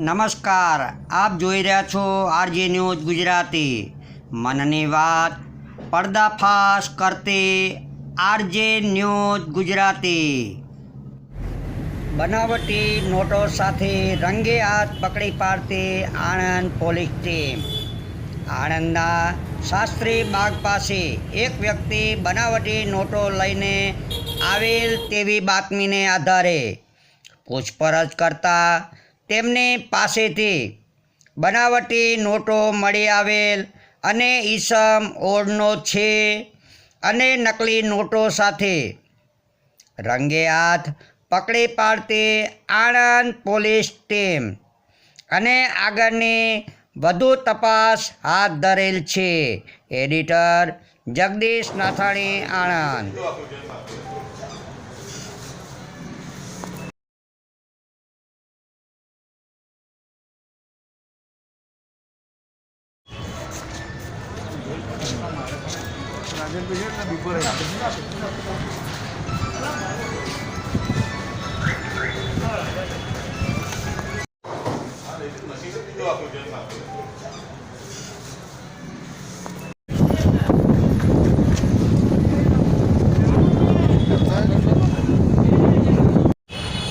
નમસ્કાર, આપ જોઈ રહ્યા છો આરજે ન્યૂઝ ગુજરાતી. મનની વાત પર્દાફાશ કરતી આરજે ન્યૂઝ ગુજરાતી. બનાવટી નોટો સાથે રંગે હાથ પકડી પાડતી આણંદ પોલીસ ટીમ. આણંદના શાસ્ત્રી બાગ પાસે એક વ્યક્તિ બનાવટી નોટો લઈને આવેલ તેવી બાતમીને આધારે પૂછપરછ કરતા તેમની પાસેથી બનાવટી નોટો મળી આવેલ અને ઈસમ ઓળનો છે અને નકલી નોટો સાથે રંગે હાથ પકડી પાડતી આણંદ પોલીસ ટીમ અને આગળની વધુ તપાસ હાથ ધરેલ છે. એડિટર જગદીશ નાથાણી, આણંદ.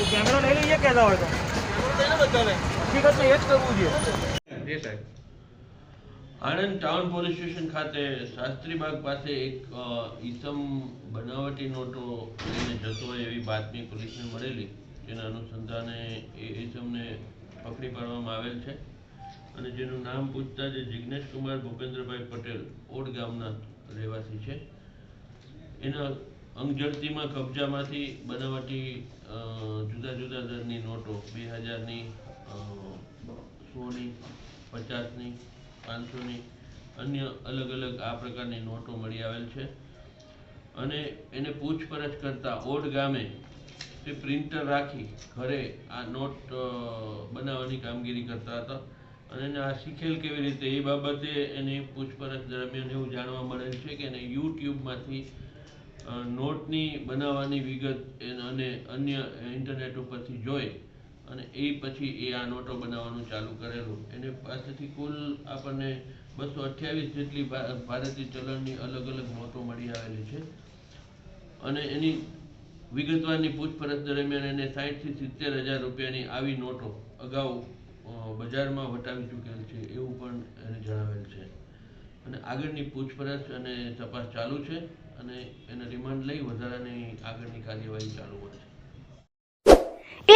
કેમેરો લઈ લઈએ કહેતા હોય તો હકીકત તો એ જ કરવું જોઈએ જી સાહેબ આણંદ ટાઉન પોલીસ સ્ટેશન ખાતે શાસ્ત્રીબાગ પાસે એક ઈસમ બનાવટી નોટો લઈને જતો એવી બાતમી પોલીસને મળેલી. જેના અનુસંધાને એ ઈસમને પકડી પાડવામાં આવેલ છે. અને જેનું નામ પૂછતા જે જિજ્ઞેશ કુમાર ભૂપેન્દ્રભાઈ પટેલ ઓડ ગામના રહેવાસી છે. એના અંગઝડતીમાં કબજામાંથી બનાવટી જુદા જુદા દરની નોટો બે હજારની સોની પચાસની પાંચસોની અન્ય અલગ અલગ આ પ્રકારની નોટો મળી આવેલ છે. અને એને પૂછપરછ કરતા ઓડ ગામે તે પ્રિન્ટર રાખી ઘરે આ નોટ બનાવવાની કામગીરી કરતા હતા. અને એને આ શીખેલ કેવી રીતે? એ બાબતે એની પૂછપરછ દરમિયાન એવું જાણવા મળેલ છે કે એને યુટ્યુબમાંથી નોટની બનાવવાની વિગત અને અન્ય ઇન્ટરનેટ ઉપરથી જોઈ અને એ પછી એ આ નોટો બનાવવાનું ચાલુ કરેલું. એને પાસેથી કુલ આપણને બસો અઠ્યાવીસ જેટલી ભારતીય ચલણની અલગ અલગ નોટો મળી આવેલી છે. અને એની વિગતવારની પૂછપરછ દરમિયાન એને સાહીઠથી સિત્તેર હજાર રૂપિયાની આવી નોટો અગાઉ બજારમાં વટાવી ચૂકેલ છે એવું પણ એને જણાવેલ છે. અને આગળની પૂછપરછ અને તપાસ ચાલુ છે અને એને રિમાન્ડ લઈ વધારાની આગળની કાર્યવાહી ચાલુ હોય છે.